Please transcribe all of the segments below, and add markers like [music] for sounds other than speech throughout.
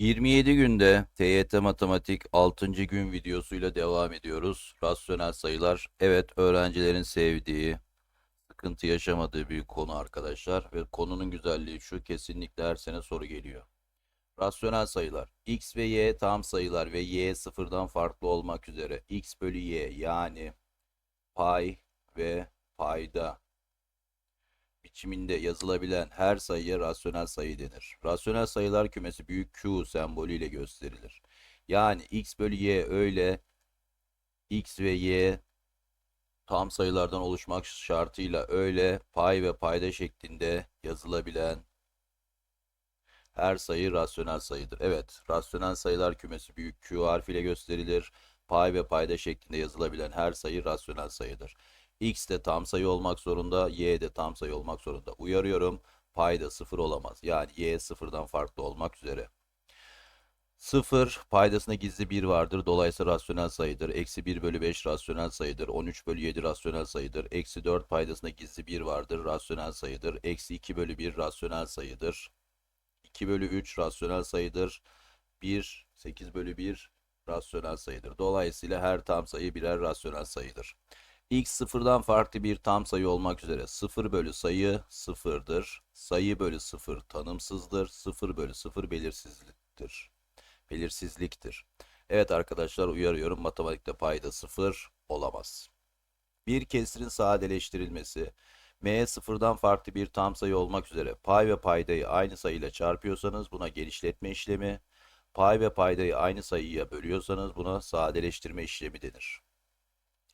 27 günde TYT Matematik 6. gün videosuyla devam ediyoruz. Rasyonel sayılar, evet öğrencilerin sevdiği, sıkıntı yaşamadığı bir konu arkadaşlar. Ve konunun güzelliği şu, kesinlikle her sene soru geliyor. Rasyonel sayılar, x ve y tam sayılar ve y sıfırdan farklı olmak üzere x bölü y yani pay ve payda biçiminde yazılabilen her sayıya rasyonel sayı denir. Rasyonel sayılar kümesi büyük Q sembolüyle gösterilir. Yani x bölü y öyle x ve y tam sayılardan oluşmak şartıyla öyle pay ve payda şeklinde yazılabilen her sayı rasyonel sayıdır. Evet, rasyonel sayılar kümesi büyük Q harfiyle gösterilir. Pay ve payda şeklinde yazılabilen her sayı rasyonel sayıdır. X de tam sayı olmak zorunda, Y de tam sayı olmak zorunda. Uyarıyorum, payda sıfır olamaz. Yani Y sıfırdan farklı olmak üzere. Sıfır paydasında gizli 1 vardır. Dolayısıyla rasyonel sayıdır. Eksi 1 bölü 5 rasyonel sayıdır. 13 bölü 7 rasyonel sayıdır. Eksi 4 paydasında gizli 1 vardır. Rasyonel sayıdır. Eksi 2 bölü 1 rasyonel sayıdır. 2 bölü 3 rasyonel sayıdır. 1, 8 bölü 1 rasyonel sayıdır. Dolayısıyla her tam sayı birer rasyonel sayıdır. X sıfırdan farklı bir tam sayı olmak üzere 0 bölü sayı sıfırdır. Sayı bölü 0 tanımsızdır. 0 bölü 0 belirsizliktir. Belirsizliktir. Evet arkadaşlar uyarıyorum matematikte payda 0 olamaz. Bir kesirin sadeleştirilmesi m sıfırdan farklı bir tam sayı olmak üzere pay ve paydayı aynı sayıyla çarpıyorsanız buna genişletme işlemi, pay ve paydayı aynı sayıya bölüyorsanız buna sadeleştirme işlemi denir.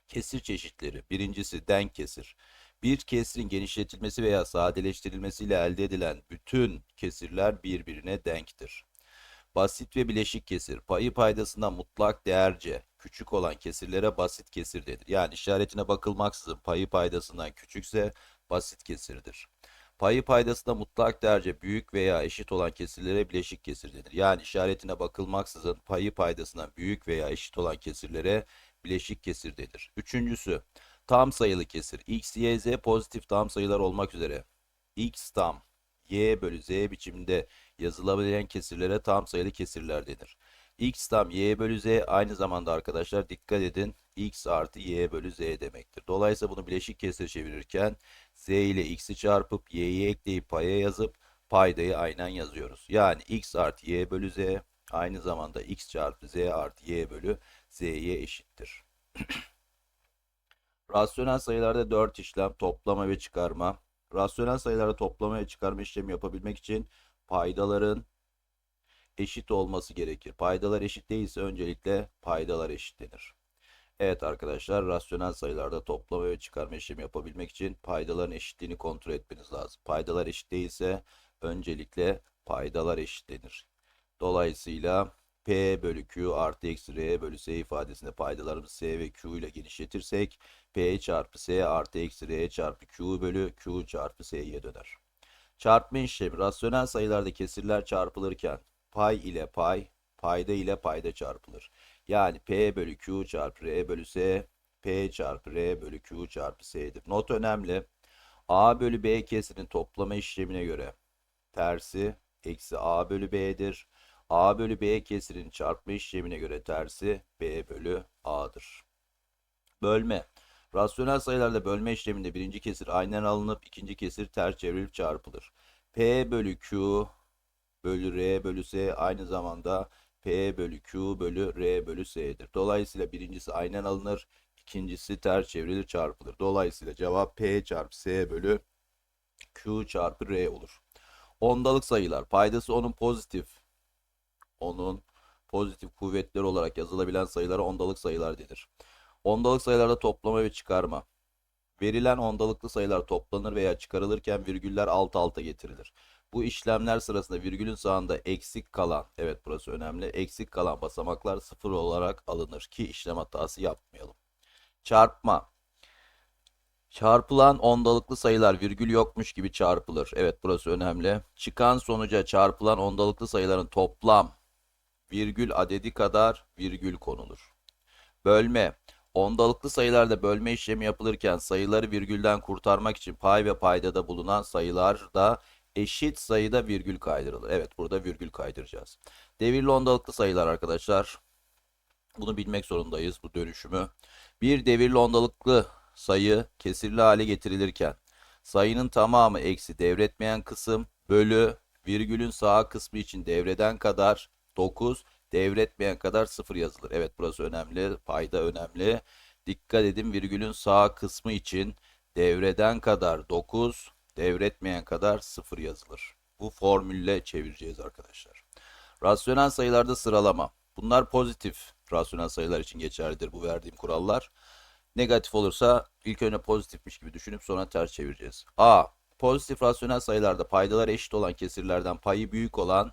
Kesir çeşitleri. Birincisi denk kesir. Bir kesirin genişletilmesi veya sadeleştirilmesiyle elde edilen bütün kesirler birbirine denktir. Basit ve bileşik kesir. Payı paydasından mutlak değerce küçük olan kesirlere basit kesir denir. Yani işaretine bakılmaksızın payı paydasından küçükse basit kesirdir. Payı paydasında mutlak değerce büyük veya eşit olan kesirlere bileşik kesir denir. Yani işaretine bakılmaksızın payı paydasından büyük veya eşit olan kesirlere bileşik kesir denir. Üçüncüsü tam sayılı kesir. X, Y, Z pozitif tam sayılar olmak üzere X tam Y bölü Z biçiminde yazılabilen kesirlere tam sayılı kesirler denir. X tam Y bölü Z aynı zamanda arkadaşlar dikkat edin X artı Y bölü Z demektir. Dolayısıyla bunu bileşik kesir çevirirken Z ile X'i çarpıp Y'yi ekleyip paya yazıp paydayı aynen yazıyoruz. Yani X artı Y bölü Z aynı zamanda X çarpı Z artı Y bölü Z'ye eşittir. [clears throat] Rasyonel sayılarda 4 işlem toplama ve çıkarma. Rasyonel sayılarda toplama ve çıkarma işlemi yapabilmek için paydaların eşit olması gerekir. Paydalar eşit değilse öncelikle paydalar eşitlenir. Evet arkadaşlar rasyonel sayılarda toplama ve çıkarma işlemi yapabilmek için paydaların eşitliğini kontrol etmeniz lazım. Paydalar eşit değilse öncelikle paydalar eşitlenir. Dolayısıyla P bölü Q artı eksi R bölü S ifadesinde paydalarımızı S ve Q ile genişletirsek P çarpı S artı eksi R çarpı Q bölü Q çarpı S'ye döner. Çarpma işlemi rasyonel sayılarda kesirler çarpılırken pay ile pay, payda ile payda çarpılır. Yani P bölü Q çarpı R bölü S, P çarpı R bölü Q çarpı S'dir. Not önemli. A bölü B kesinin toplama işlemine göre tersi eksi A bölü B'dir. A bölü B kesirinin çarpma işlemine göre tersi B bölü A'dır. Bölme. Rasyonel sayılarda bölme işleminde birinci kesir aynen alınıp ikinci kesir ters çevrilip çarpılır. P bölü Q bölü R bölü S aynı zamanda P bölü Q bölü R bölü S'dir. Dolayısıyla birincisi aynen alınır, ikincisi ters çevrilir çarpılır. Dolayısıyla cevap P çarpı S bölü Q çarpı R olur. Ondalık sayılar. Paydası onun pozitif. Onun pozitif kuvvetleri olarak yazılabilen sayılara ondalık sayılar denir. Ondalık sayılarda toplama ve çıkarma. Verilen ondalıklı sayılar toplanır veya çıkarılırken virgüller alt alta getirilir. Bu işlemler sırasında virgülün sağında eksik kalan, evet burası önemli, eksik kalan basamaklar sıfır olarak alınır ki işlem hatası yapmayalım. Çarpma. Çarpılan ondalıklı sayılar virgül yokmuş gibi çarpılır. Evet burası önemli. Çıkan sonuca çarpılan ondalıklı sayıların toplam virgül adedi kadar virgül konulur. Bölme. Ondalıklı sayılarda bölme işlemi yapılırken sayıları virgülden kurtarmak için pay ve paydada bulunan sayılar da eşit sayıda virgül kaydırılır. Evet burada virgül kaydıracağız. Devirli ondalıklı sayılar arkadaşlar. Bunu bilmek zorundayız bu dönüşümü. Bir devirli ondalıklı sayı kesirli hale getirilirken sayının tamamı eksi devretmeyen kısım bölü virgülün sağ kısmı için devreden kadar 9 devretmeyen kadar 0 yazılır. Evet burası önemli. Payda önemli. Dikkat edin virgülün sağ kısmı için devreden kadar 9 devretmeyen kadar 0 yazılır. Bu formülle çevireceğiz arkadaşlar. Rasyonel sayılarda sıralama. Bunlar pozitif rasyonel sayılar için geçerlidir bu verdiğim kurallar. Negatif olursa ilk önce pozitifmiş gibi düşünüp sonra ters çevireceğiz. A. Pozitif rasyonel sayılarda paydalar eşit olan kesirlerden payı büyük olan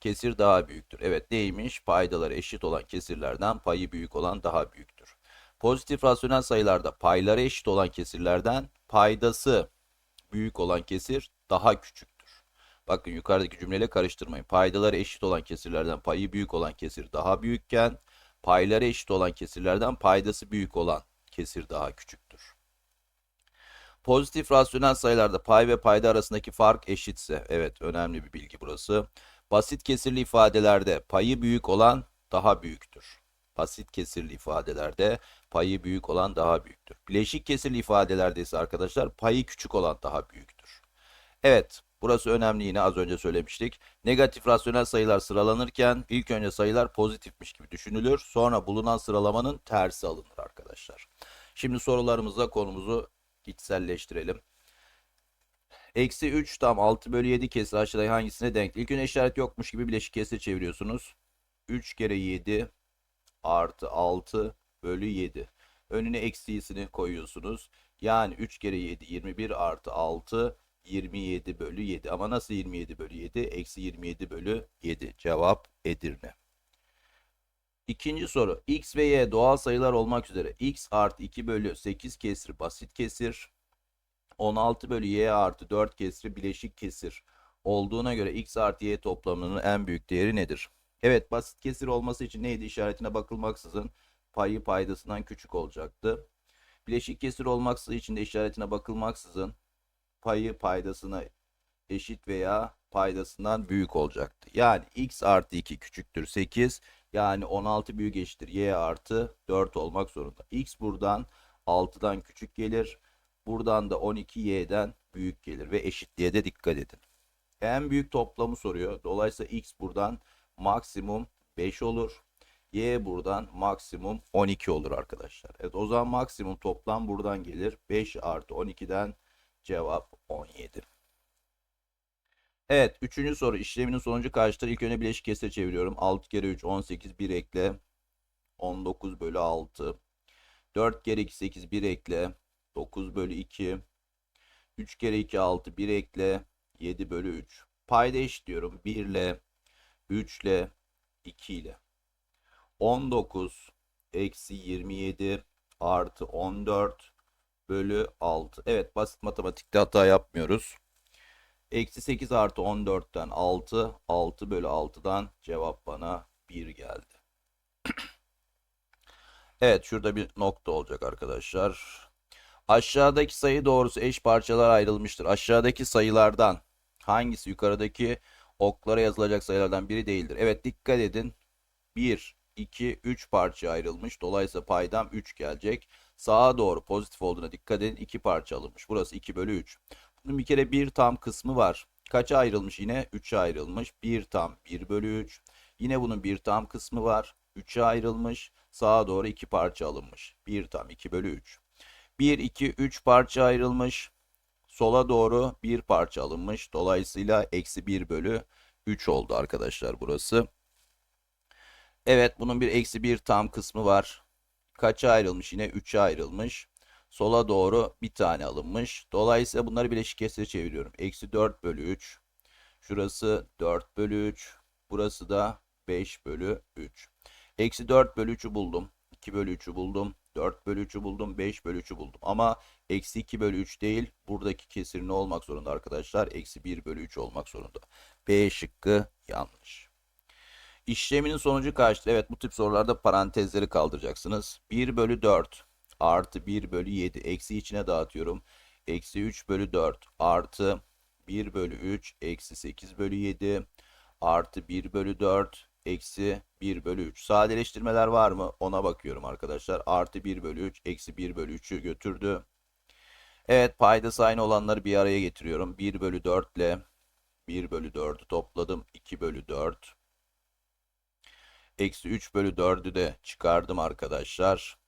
kesir daha büyüktür. Evet neymiş? Paydaları eşit olan kesirlerden payı büyük olan daha büyüktür. Pozitif rasyonel sayılarda payları eşit olan kesirlerden paydası büyük olan kesir daha küçüktür. Bakın yukarıdaki cümleyle karıştırmayın. Paydaları eşit olan kesirlerden payı büyük olan kesir daha büyükken payları eşit olan kesirlerden paydası büyük olan kesir daha küçüktür. Pozitif rasyonel sayılarda pay ve payda arasındaki fark eşitse, evet önemli bir bilgi burası. Basit kesirli ifadelerde payı büyük olan daha büyüktür. Basit kesirli ifadelerde payı büyük olan daha büyüktür. Bileşik kesirli ifadelerde ise arkadaşlar payı küçük olan daha büyüktür. Evet, burası önemli yine az önce söylemiştik. Negatif rasyonel sayılar sıralanırken ilk önce sayılar pozitifmiş gibi düşünülür. Sonra bulunan sıralamanın tersi alınır arkadaşlar. Şimdi sorularımızla konumuzu içselleştirelim. Eksi 3 tam 6 bölü 7 kesir aşağıdaki hangisine denk? İlk önce işaret yokmuş gibi bileşik kesir çeviriyorsunuz. 3 kere 7 artı 6 bölü 7. Önüne eksisini koyuyorsunuz. Yani 3 kere 7 21 artı 6 27 bölü 7. Ama nasıl 27 bölü 7? Eksi 27 bölü 7. Cevap Edirne. İkinci soru. X ve Y doğal sayılar olmak üzere x artı 2 bölü 8 kesir basit kesir. 16 bölü y artı 4 kesri bileşik kesir olduğuna göre x artı y toplamının en büyük değeri nedir? Evet basit kesir olması için neydi işaretine bakılmaksızın payı paydasından küçük olacaktı. Bileşik kesir olması için de işaretine bakılmaksızın payı paydasına eşit veya paydasından büyük olacaktı. Yani x artı 2 küçüktür 8 yani 16 büyük eşittir y artı 4 olmak zorunda. x buradan 6'dan küçük gelir. Buradan da 12y'den büyük gelir ve eşitliğe de dikkat edin. En büyük toplamı soruyor. Dolayısıyla x buradan maksimum 5 olur. Y buradan maksimum 12 olur arkadaşlar. Evet o zaman maksimum toplam buradan gelir. 5 artı 12'den cevap 17. Evet üçüncü soru işleminin sonucu kaçtır? İlk önce bileşik kesre çeviriyorum. 6 kere 3 18 1 ekle. 19 bölü 6. 4 kere 2 8 1 ekle. 9 bölü 2. 3 kere 2 6 1 ekle. 7 bölü 3. Payda eşitliyorum. 1 ile 3 ile 2 ile. 19 eksi 27 artı 14 bölü 6. Evet basit matematikte hata yapmıyoruz. Eksi 8 artı 14'ten 6. 6 bölü 6'dan cevap bana 1 geldi. [clears throat] evet şurada bir nokta olacak arkadaşlar. Aşağıdaki sayı doğrusu eş parçalara ayrılmıştır. Aşağıdaki sayılardan hangisi yukarıdaki oklara yazılacak sayılardan biri değildir? Evet dikkat edin. 1, 2, 3 parça ayrılmış. Dolayısıyla paydam 3 gelecek. Sağa doğru pozitif olduğuna dikkat edin. 2 parça alınmış. Burası 2 bölü 3. Bunun bir kere bir tam kısmı var. Kaça ayrılmış yine? 3'e ayrılmış. 1 tam 1 bölü 3. Yine bunun bir tam kısmı var. 3'e ayrılmış. Sağa doğru 2 parça alınmış. 1 tam 2 bölü 3. 1, 2, 3 parça ayrılmış. Sola doğru bir parça alınmış. Dolayısıyla eksi 1 bölü 3 oldu arkadaşlar burası. Evet bunun bir eksi 1 tam kısmı var. Kaça ayrılmış? Yine 3'e ayrılmış. Sola doğru bir tane alınmış. Dolayısıyla bunları bileşik kesire çeviriyorum. Eksi 4 bölü 3. Şurası 4 bölü 3. Burası da 5 bölü 3. Eksi 4 bölü 3'ü buldum. 2 bölü 3'ü buldum. 4 bölü 3'ü buldum. 5 bölü 3'ü buldum. Ama eksi 2 bölü 3 değil. Buradaki kesir ne olmak zorunda arkadaşlar? Eksi 1 bölü 3 olmak zorunda. B şıkkı yanlış. İşleminin sonucu kaçtır? Evet bu tip sorularda parantezleri kaldıracaksınız. 1 bölü 4 artı 1 bölü 7 eksi içine dağıtıyorum. Eksi 3 bölü 4 artı 1 bölü 3 eksi 8 bölü 7 artı 1 bölü 4 eksi 1 bölü 3. Sadeleştirmeler var mı? Ona bakıyorum arkadaşlar. Artı 1 bölü 3 eksi 1 bölü 3'ü götürdü. Evet paydası aynı olanları bir araya getiriyorum. 1 bölü 4 ile 1 bölü 4'ü topladım. 2 bölü 4. Eksi 3 bölü 4'ü de çıkardım arkadaşlar.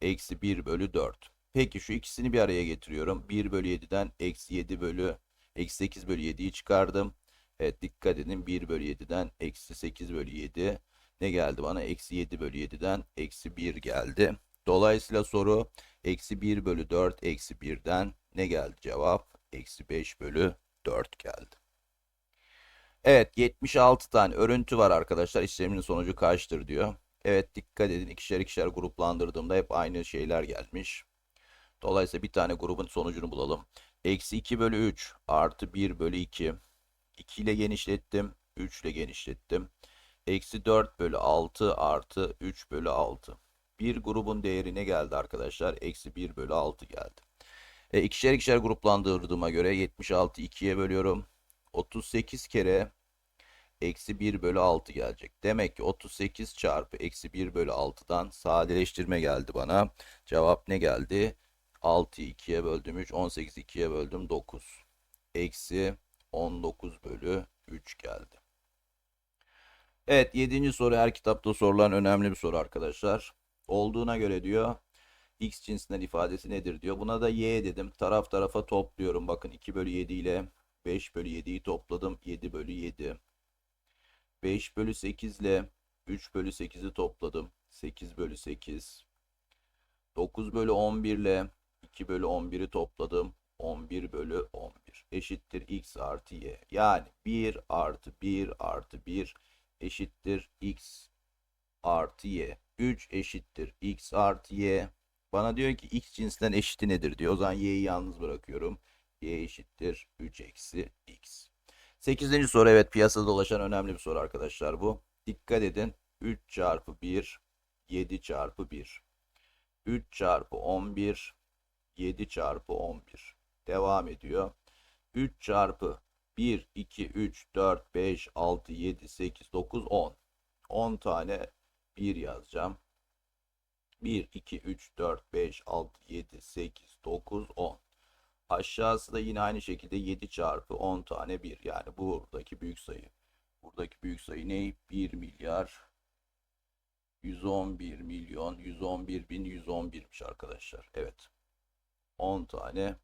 Eksi 1 bölü 4. Peki şu ikisini bir araya getiriyorum. 1 bölü 7'den eksi 7 bölü eksi 8 bölü 7'yi çıkardım. Evet dikkat edin 1 bölü 7'den eksi 8 bölü 7 ne geldi bana? Eksi 7 bölü 7'den eksi 1 geldi. Dolayısıyla soru eksi 1 bölü 4 eksi 1'den ne geldi cevap? Eksi 5 bölü 4 geldi. Evet 76 tane örüntü var arkadaşlar. İşleminin sonucu kaçtır diyor. Evet dikkat edin ikişer ikişer gruplandırdığımda hep aynı şeyler gelmiş. Dolayısıyla bir tane grubun sonucunu bulalım. Eksi 2 bölü 3 artı 1 bölü 2. 2 ile genişlettim. 3 ile genişlettim. Eksi 4 bölü 6 artı 3 bölü 6. Bir grubun değeri ne geldi arkadaşlar? Eksi 1 bölü 6 geldi. E, ikişer ikişer gruplandırdığıma göre 76 2'ye bölüyorum. 38 kere eksi 1 bölü 6 gelecek. Demek ki 38 çarpı eksi 1 bölü 6'dan sadeleştirme geldi bana. Cevap ne geldi? 6'yı 2'ye böldüm 3, 18 2'ye böldüm 9. Eksi 19 bölü 3 geldi. Evet 7. soru her kitapta sorulan önemli bir soru arkadaşlar. Olduğuna göre diyor x cinsinden ifadesi nedir diyor. Buna da y dedim. Taraf tarafa topluyorum. Bakın 2 bölü 7 ile 5 bölü 7'yi topladım. 7 bölü 7. 5 bölü 8 ile 3 bölü 8'i topladım. 8 bölü 8. 9 bölü 11 ile 2 bölü 11'i topladım. 11 bölü 11 eşittir x artı y. Yani 1 artı 1 artı 1 eşittir x artı y. 3 eşittir x artı y. Bana diyor ki x cinsinden eşiti nedir diyor. O zaman y'yi yalnız bırakıyorum. y eşittir 3 eksi x. 8. soru evet piyasada dolaşan önemli bir soru arkadaşlar bu. Dikkat edin. 3 çarpı 1 7 çarpı 1. 3 çarpı 11 7 çarpı 11. Devam ediyor. 3 çarpı 1, 2, 3, 4, 5, 6, 7, 8, 9, 10. 10 tane 1 yazacağım. 1, 2, 3, 4, 5, 6, 7, 8, 9, 10. Aşağısı da yine aynı şekilde 7 çarpı 10 tane 1. Yani buradaki büyük sayı. Buradaki büyük sayı ne? 1 milyar 111 milyon 111 bin 111'miş arkadaşlar. Evet. 10 tane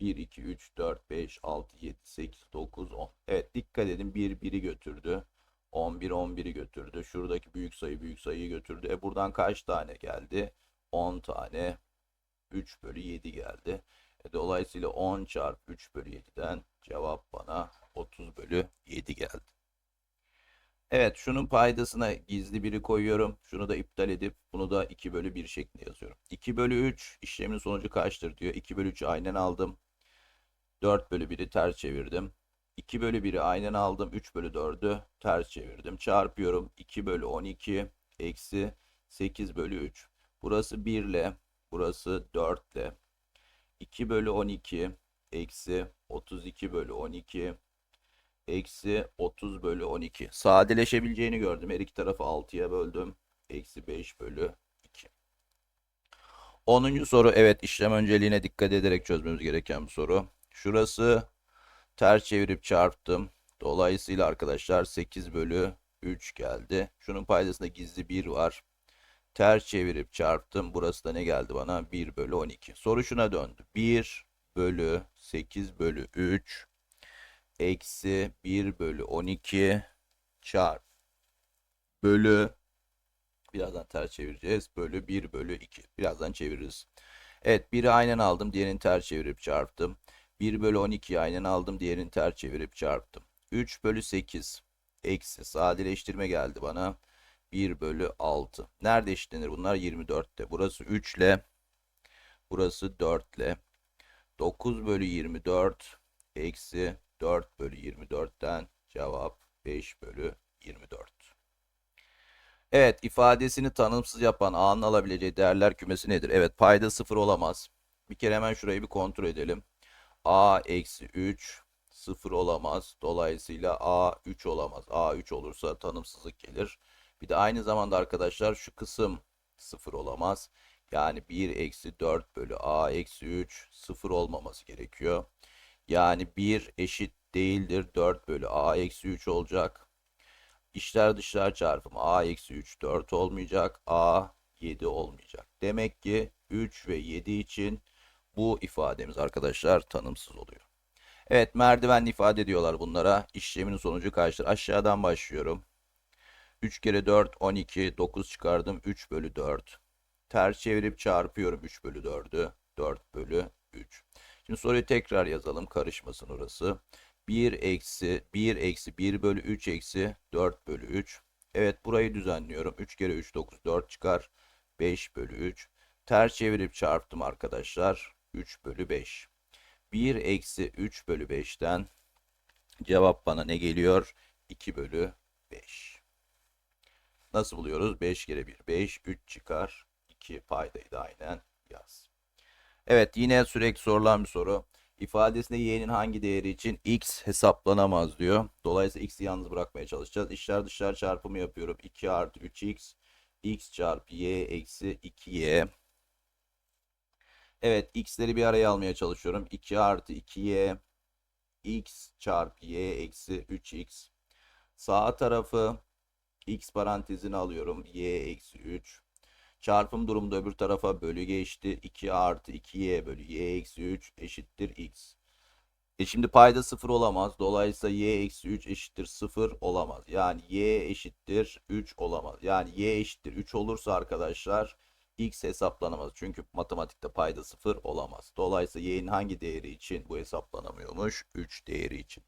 1, 2, 3, 4, 5, 6, 7, 8, 9, 10. Evet dikkat edin 1, 1'i götürdü. 11, 11'i götürdü. Şuradaki büyük sayı büyük sayıyı götürdü. E buradan kaç tane geldi? 10 tane 3 bölü 7 geldi. E, dolayısıyla 10 çarpı 3 bölü 7'den cevap bana 30 bölü 7 geldi. Evet şunun paydasına gizli biri koyuyorum. Şunu da iptal edip bunu da 2 bölü 1 şeklinde yazıyorum. 2 bölü 3 işlemin sonucu kaçtır diyor. 2 bölü 3'ü aynen aldım. 4 bölü 1'i ters çevirdim. 2 bölü 1'i aynen aldım. 3 bölü 4'ü ters çevirdim. Çarpıyorum. 2 bölü 12 eksi 8 bölü 3. Burası 1 ile burası 4 ile 2 bölü 12 eksi 32 bölü 12 eksi 30 bölü 12. Sadeleşebileceğini gördüm. Her iki tarafı 6'ya böldüm. Eksi 5 bölü 2. 10. soru evet işlem önceliğine dikkat ederek çözmemiz gereken bir soru. Şurası ters çevirip çarptım. Dolayısıyla arkadaşlar 8 bölü 3 geldi. Şunun paydasında gizli 1 var. Ters çevirip çarptım. Burası da ne geldi bana? 1 bölü 12. Soru şuna döndü. 1 bölü 8 bölü 3 eksi 1 bölü 12 çarp bölü birazdan ters çevireceğiz. Bölü 1 bölü 2. Birazdan çeviririz. Evet biri aynen aldım. Diğerini ters çevirip çarptım. 1 bölü 12'yi aynen aldım. Diğerini ters çevirip çarptım. 3 bölü 8 eksi sadeleştirme geldi bana. 1 bölü 6. Nerede eşitlenir bunlar? 24'te. Burası 3 ile burası 4 ile 9 bölü 24 eksi 4 bölü 24'ten cevap 5 bölü 24. Evet ifadesini tanımsız yapan A'nın alabileceği değerler kümesi nedir? Evet payda 0 olamaz. Bir kere hemen şurayı bir kontrol edelim. A eksi 3 sıfır olamaz. Dolayısıyla a 3 olamaz. a 3 olursa tanımsızlık gelir. Bir de aynı zamanda arkadaşlar şu kısım sıfır olamaz. Yani 1 eksi 4 bölü a eksi 3 sıfır olmaması gerekiyor. Yani 1 eşit değildir 4 bölü a eksi 3 olacak. İşler dışlar çarpımı a eksi 3 4 olmayacak. a 7 olmayacak. Demek ki 3 ve 7 için bu ifademiz arkadaşlar tanımsız oluyor. Evet merdivenli ifade diyorlar bunlara. İşlemin sonucu kaçtır? Aşağıdan başlıyorum. 3 kere 4 12 9 çıkardım 3 bölü 4. Ters çevirip çarpıyorum 3 bölü 4'ü. 4 bölü 3. Şimdi soruyu tekrar yazalım karışmasın orası. 1 eksi 1 eksi 1 bölü 3 eksi 4 bölü 3. Evet burayı düzenliyorum. 3 kere 3 9 4 çıkar. 5 bölü 3. Ters çevirip çarptım arkadaşlar. 3 bölü 5. 1 eksi 3 bölü 5'ten cevap bana ne geliyor? 2 bölü 5. Nasıl buluyoruz? 5 kere 1 5 3 çıkar. 2 paydayı da aynen yaz. Evet yine sürekli sorulan bir soru. İfadesinde y'nin hangi değeri için x hesaplanamaz diyor. Dolayısıyla x'i yalnız bırakmaya çalışacağız. İşler dışlar çarpımı yapıyorum. 2 artı 3x x çarpı y eksi 2y. Evet x'leri bir araya almaya çalışıyorum. 2 artı 2y x çarpı y eksi 3x. Sağ tarafı x parantezine alıyorum. y eksi 3. Çarpım durumunda öbür tarafa bölü geçti. 2 artı 2y bölü y eksi 3 eşittir x. E şimdi payda 0 olamaz. Dolayısıyla y eksi 3 eşittir 0 olamaz. Yani y eşittir 3 olamaz. Yani y eşittir 3 olursa arkadaşlar x hesaplanamaz. Çünkü matematikte payda 0 olamaz. Dolayısıyla y'nin hangi değeri için bu hesaplanamıyormuş? 3 değeri için.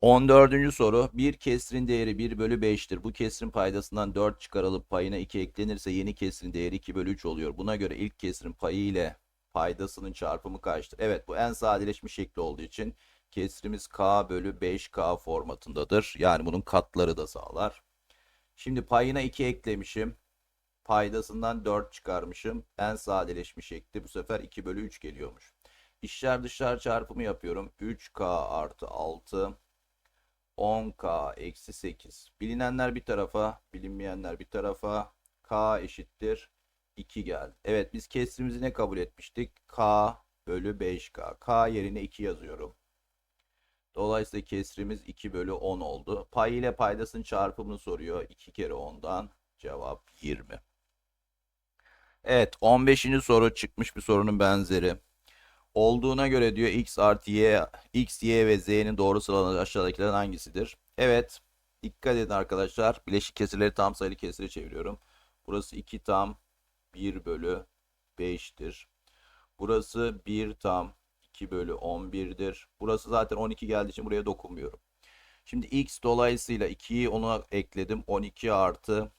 14. soru. Bir kesrin değeri 1 bölü 5'tir. Bu kesrin paydasından 4 çıkarılıp payına 2 eklenirse yeni kesrin değeri 2 bölü 3 oluyor. Buna göre ilk kesrin payı ile paydasının çarpımı kaçtır? Evet bu en sadeleşmiş şekli olduğu için kesrimiz k bölü 5k formatındadır. Yani bunun katları da sağlar. Şimdi payına 2 eklemişim. Paydasından 4 çıkarmışım. En sadeleşmiş şekli bu sefer 2 bölü 3 geliyormuş. İşler dışlar çarpımı yapıyorum. 3k artı 6 10k eksi 8. Bilinenler bir tarafa, bilinmeyenler bir tarafa. k eşittir 2 geldi. Evet biz kesrimizi ne kabul etmiştik? k bölü 5k. k yerine 2 yazıyorum. Dolayısıyla kesrimiz 2 bölü 10 oldu. Pay ile paydasının çarpımını soruyor. 2 kere 10'dan cevap 20. Evet 15. soru çıkmış bir sorunun benzeri. Olduğuna göre diyor x artı y, x, y ve z'nin doğru sıralanışı aşağıdakilerden hangisidir? Evet. Dikkat edin arkadaşlar. Bileşik kesirleri tam sayılı kesire çeviriyorum. Burası 2 tam 1 bölü 5'tir. Burası 1 tam 2 bölü 11'dir. Burası zaten 12 geldiği için buraya dokunmuyorum. Şimdi x dolayısıyla 2'yi ona ekledim. 12 artı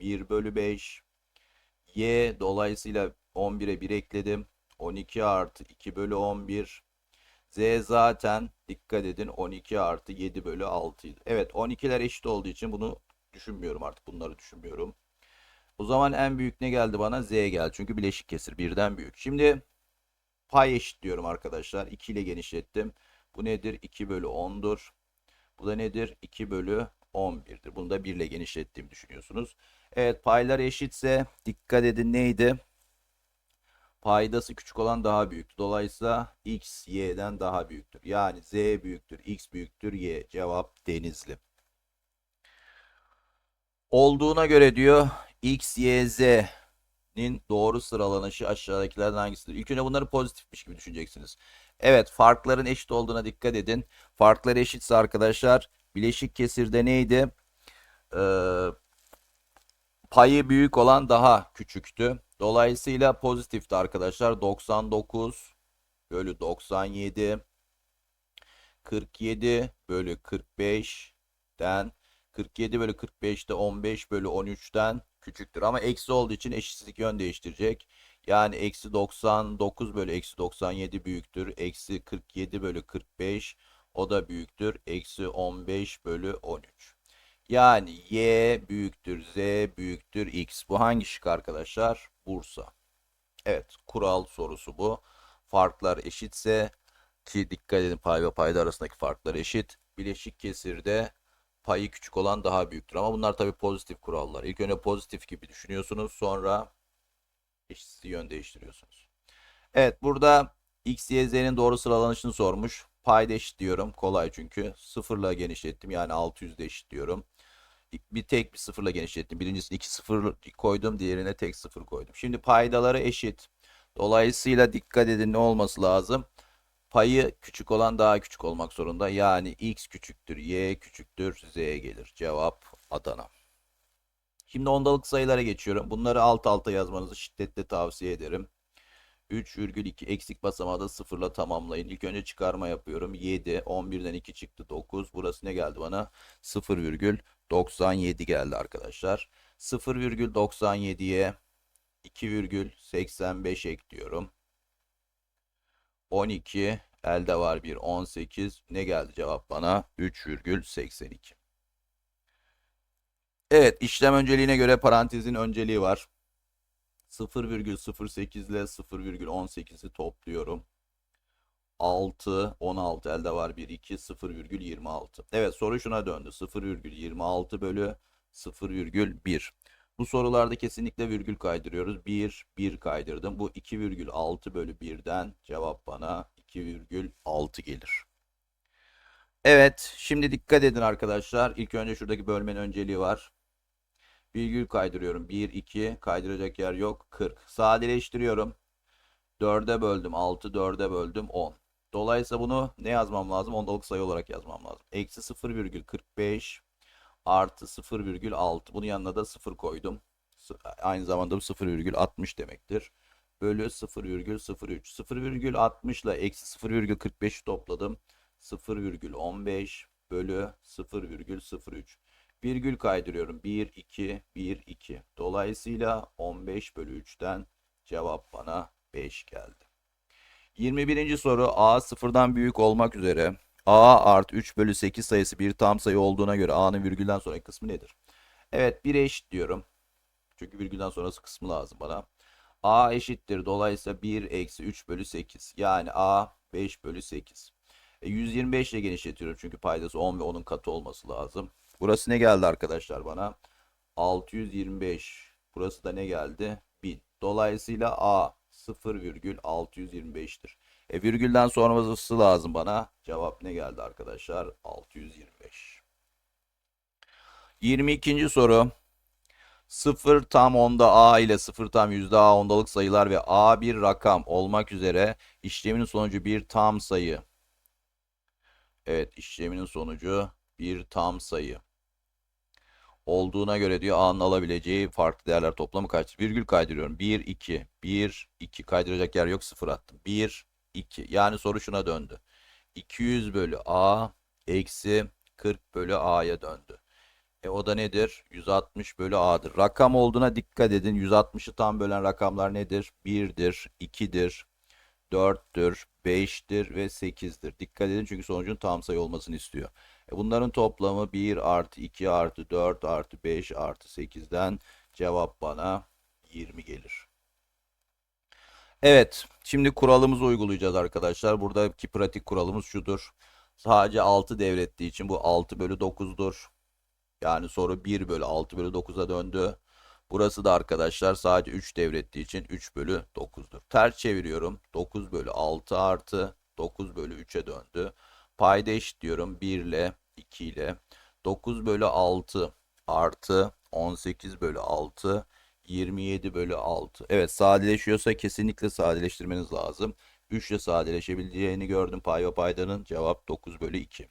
1 bölü 5. Y dolayısıyla 11'e 1 ekledim. 12 artı 2 bölü 11. Z zaten dikkat edin 12 artı 7 bölü 6 idi. Evet 12'ler eşit olduğu için bunu düşünmüyorum artık bunları düşünmüyorum. O zaman en büyük ne geldi bana? Z geldi. Çünkü bileşik kesir birden büyük. Şimdi pay eşit diyorum arkadaşlar. 2 ile genişlettim. Bu nedir? 2 bölü 10'dur. Bu da nedir? 2 bölü 11'dir. Bunu da 1 ile genişlettiğimi düşünüyorsunuz. Evet paylar eşitse dikkat edin neydi? Paydası küçük olan daha büyük. Dolayısıyla x y'den daha büyüktür. Yani z büyüktür, x büyüktür, y. Cevap Denizli. Olduğuna göre diyor x, y, z'nin doğru sıralanışı aşağıdakilerden hangisidir? İlk önce bunları pozitifmiş gibi düşüneceksiniz. Evet farkların eşit olduğuna dikkat edin. Farklar eşitse arkadaşlar bileşik kesirde neydi? Ee, payı büyük olan daha küçüktü. Dolayısıyla pozitifti arkadaşlar. 99 bölü 97 47 bölü 45'ten 47 bölü 45'te 15 bölü 13'ten küçüktür. Ama eksi olduğu için eşitsizlik yön değiştirecek. Yani eksi 99 bölü eksi 97 büyüktür. Eksi 47 bölü 45 o da büyüktür. Eksi 15 bölü 13. Yani y büyüktür z büyüktür x. Bu hangi şık arkadaşlar? Bursa. Evet kural sorusu bu. farklar eşitse ki dikkat edin pay ve payda arasındaki farklar eşit. Bileşik kesirde payı küçük olan daha büyüktür. Ama bunlar tabii pozitif kurallar. İlk önce pozitif gibi düşünüyorsunuz. Sonra eşitsi yön değiştiriyorsunuz. Evet burada x, y, z'nin doğru sıralanışını sormuş. Payda eşit diyorum. Kolay çünkü. Sıfırla genişlettim. Yani 600'de eşit diyorum. Bir tek bir sıfırla genişlettim. Birincisini iki sıfır koydum. Diğerine tek sıfır koydum. Şimdi paydaları eşit. Dolayısıyla dikkat edin ne olması lazım? Payı küçük olan daha küçük olmak zorunda. Yani x küçüktür, y küçüktür, z gelir. Cevap Adana. Şimdi ondalık sayılara geçiyorum. Bunları alt alta yazmanızı şiddetle tavsiye ederim. 3,2 eksik basamağı da sıfırla tamamlayın. İlk önce çıkarma yapıyorum. 7, 11'den 2 çıktı 9. Burası ne geldi bana? 0,97 geldi arkadaşlar. 0,97'ye 2,85 ekliyorum. 12 elde var bir 18 ne geldi cevap bana 3,82 Evet işlem önceliğine göre parantezin önceliği var 0,08 ile 0,18'i topluyorum 6 16 elde var bir 2 0,26 Evet soru şuna döndü 0,26 bölü 0,1 bu sorularda kesinlikle virgül kaydırıyoruz. 1, 1 kaydırdım. Bu 2,6 bölü 1'den cevap bana 2,6 gelir. Evet, şimdi dikkat edin arkadaşlar. İlk önce şuradaki bölmenin önceliği var. Virgül kaydırıyorum. 1, 2, kaydıracak yer yok. 40. Sadeleştiriyorum. 4'e böldüm 6, 4'e böldüm 10. Dolayısıyla bunu ne yazmam lazım? Ondalık sayı olarak yazmam lazım. Eksi 0,45 artı 0,6. Bunun yanına da 0 koydum. Aynı zamanda bu 0,60 demektir. Bölü 0,03. 0,60 ile eksi 0,45'i topladım. 0,15 bölü 0,03. Virgül kaydırıyorum. 1, 2, 1, 2. Dolayısıyla 15 bölü 3'ten cevap bana 5 geldi. 21. soru A sıfırdan büyük olmak üzere a artı 3 bölü 8 sayısı bir tam sayı olduğuna göre a'nın virgülden sonraki kısmı nedir? Evet 1'e eşit diyorum. Çünkü virgülden sonrası kısmı lazım bana. a eşittir. Dolayısıyla 1 eksi 3 bölü 8. Yani a 5 bölü 8. E, 125 ile genişletiyorum. Çünkü paydası 10 ve 10'un katı olması lazım. Burası ne geldi arkadaşlar bana? 625. Burası da ne geldi? 1000. Dolayısıyla a 0,625'tir. E virgülden sonrası lazım bana. Cevap ne geldi arkadaşlar? 625. 22. soru. 0 tam onda a ile 0 tam yüzde a ondalık sayılar ve a bir rakam olmak üzere işleminin sonucu bir tam sayı. Evet işleminin sonucu bir tam sayı. Olduğuna göre diyor a'nın alabileceği farklı değerler toplamı kaçtır? Virgül kaydırıyorum. 1, 2, 1, 2 kaydıracak yer yok 0 attım. 1, 2. Yani soru şuna döndü. 200 bölü a eksi 40 bölü a'ya döndü. E o da nedir? 160 bölü a'dır. Rakam olduğuna dikkat edin. 160'ı tam bölen rakamlar nedir? 1'dir, 2'dir, 4'tür, 5'tir ve 8'dir. Dikkat edin çünkü sonucun tam sayı olmasını istiyor. E bunların toplamı 1 artı 2 artı 4 artı 5 artı 8'den cevap bana 20 gelir. Evet, şimdi kuralımızı uygulayacağız arkadaşlar. Buradaki pratik kuralımız şudur. Sadece 6 devrettiği için bu 6 bölü 9'dur. Yani soru 1 bölü 6 bölü 9'a döndü. Burası da arkadaşlar sadece 3 devrettiği için 3 bölü 9'dur. Ters çeviriyorum. 9 bölü 6 artı 9 bölü 3'e döndü. Payda eşitliyorum 1 ile 2 ile. 9 bölü 6 artı 18 bölü 6 27 bölü 6. Evet sadeleşiyorsa kesinlikle sadeleştirmeniz lazım. 3 ile sadeleşebileceğini gördüm pay ve paydanın. Cevap 9 bölü 2.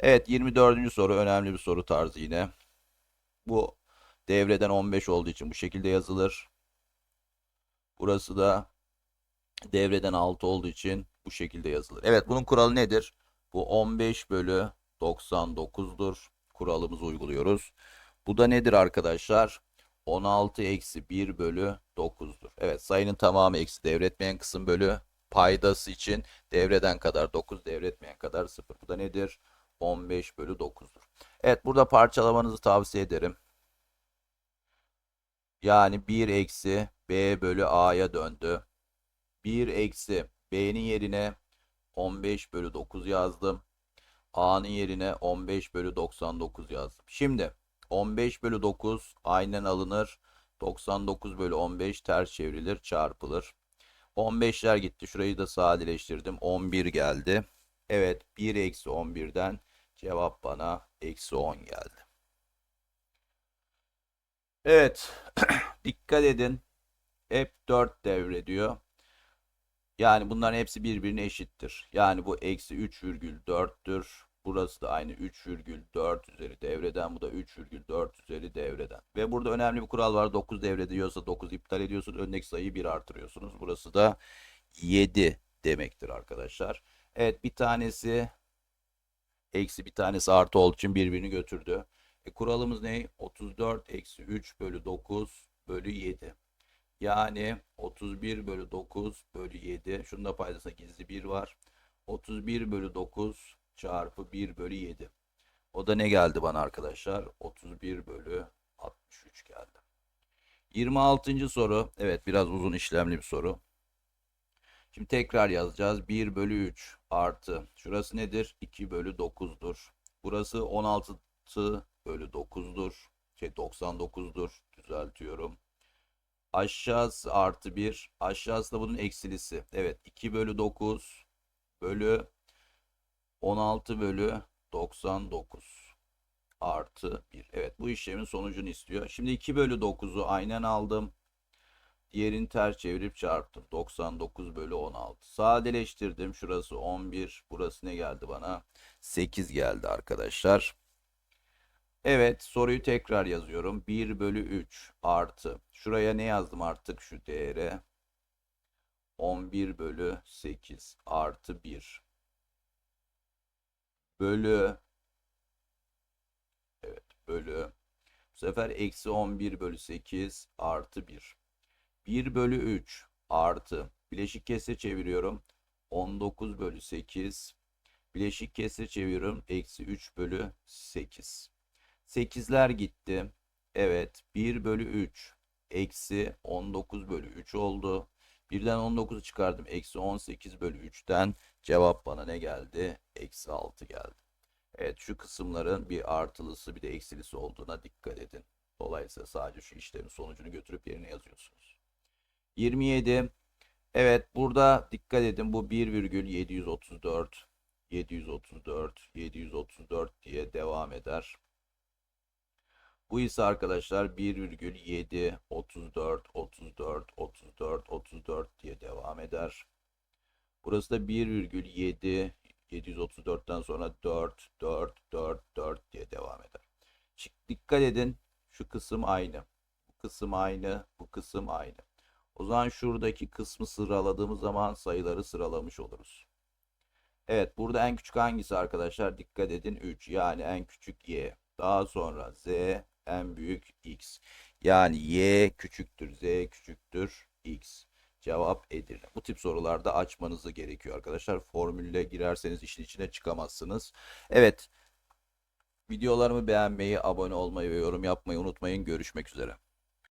Evet 24. soru önemli bir soru tarzı yine. Bu devreden 15 olduğu için bu şekilde yazılır. Burası da devreden 6 olduğu için bu şekilde yazılır. Evet bunun kuralı nedir? Bu 15 bölü 99'dur. Kuralımızı uyguluyoruz. Bu da nedir arkadaşlar? 16 eksi 1 bölü 9'dur. Evet sayının tamamı eksi devretmeyen kısım bölü paydası için devreden kadar 9 devretmeyen kadar 0. Bu da nedir? 15 bölü 9'dur. Evet burada parçalamanızı tavsiye ederim. Yani 1 eksi b bölü a'ya döndü. 1 eksi B'nin yerine 15 bölü 9 yazdım. A'nın yerine 15 bölü 99 yazdım. Şimdi 15 bölü 9 aynen alınır. 99 bölü 15 ters çevrilir, çarpılır. 15'ler gitti. Şurayı da sadeleştirdim. 11 geldi. Evet 1 eksi 11'den cevap bana eksi 10 geldi. Evet [clears throat] dikkat edin. Hep 4 devrediyor. Yani bunların hepsi birbirine eşittir. Yani bu eksi 3,4'tür. Burası da aynı 3,4 üzeri devreden. Bu da 3,4 üzeri devreden. Ve burada önemli bir kural var. 9 devrediyorsa 9 iptal ediyorsun. Öndeki sayıyı 1 artırıyorsunuz. Burası da 7 demektir arkadaşlar. Evet bir tanesi eksi bir tanesi artı olduğu için birbirini götürdü. E, kuralımız ne? 34 eksi 3 bölü 9 bölü 7. Yani 31 bölü 9 bölü 7. Şunda da paydasında gizli 1 var. 31 bölü 9 çarpı 1 bölü 7. O da ne geldi bana arkadaşlar? 31 bölü 63 geldi. 26. soru. Evet biraz uzun işlemli bir soru. Şimdi tekrar yazacağız. 1 bölü 3 artı. Şurası nedir? 2 bölü 9'dur. Burası 16 bölü 9'dur. Şey 99'dur. Düzeltiyorum. Aşağısı artı 1. Aşağısı da bunun eksilisi. Evet 2 bölü 9 bölü 16 bölü 99 artı 1. Evet bu işlemin sonucunu istiyor. Şimdi 2 bölü 9'u aynen aldım. Diğerini ters çevirip çarptım. 99 bölü 16. Sadeleştirdim. Şurası 11. Burası ne geldi bana? 8 geldi arkadaşlar. Evet soruyu tekrar yazıyorum. 1 bölü 3 artı. Şuraya ne yazdım artık şu değere? 11 bölü 8 artı 1. Bölü. Evet bölü. Bu sefer eksi 11 bölü 8 artı 1. 1 bölü 3 artı. Bileşik kesre çeviriyorum. 19 bölü 8. Bileşik kesre çeviriyorum. Eksi 3 bölü 8. 8'ler gitti. Evet 1 bölü 3 eksi 19 bölü 3 oldu. Birden 19'u çıkardım. Eksi 18 bölü 3'ten cevap bana ne geldi? Eksi 6 geldi. Evet şu kısımların bir artılısı bir de eksilisi olduğuna dikkat edin. Dolayısıyla sadece şu işlemin sonucunu götürüp yerine yazıyorsunuz. 27. Evet burada dikkat edin bu 1,734 734 734 diye devam eder. Bu ise arkadaşlar 1,7 34 34 34 34 diye devam eder. Burası da 1,7 734'ten sonra 4 4 4 4 diye devam eder. Dikkat edin şu kısım aynı. Bu kısım aynı, bu kısım aynı. O zaman şuradaki kısmı sıraladığımız zaman sayıları sıralamış oluruz. Evet burada en küçük hangisi arkadaşlar? Dikkat edin 3 yani en küçük y. Daha sonra z en büyük x. Yani y küçüktür z küçüktür x. Cevap Edirne. Bu tip sorularda açmanızı gerekiyor arkadaşlar. Formülle girerseniz işin içine çıkamazsınız. Evet. Videolarımı beğenmeyi, abone olmayı ve yorum yapmayı unutmayın. Görüşmek üzere.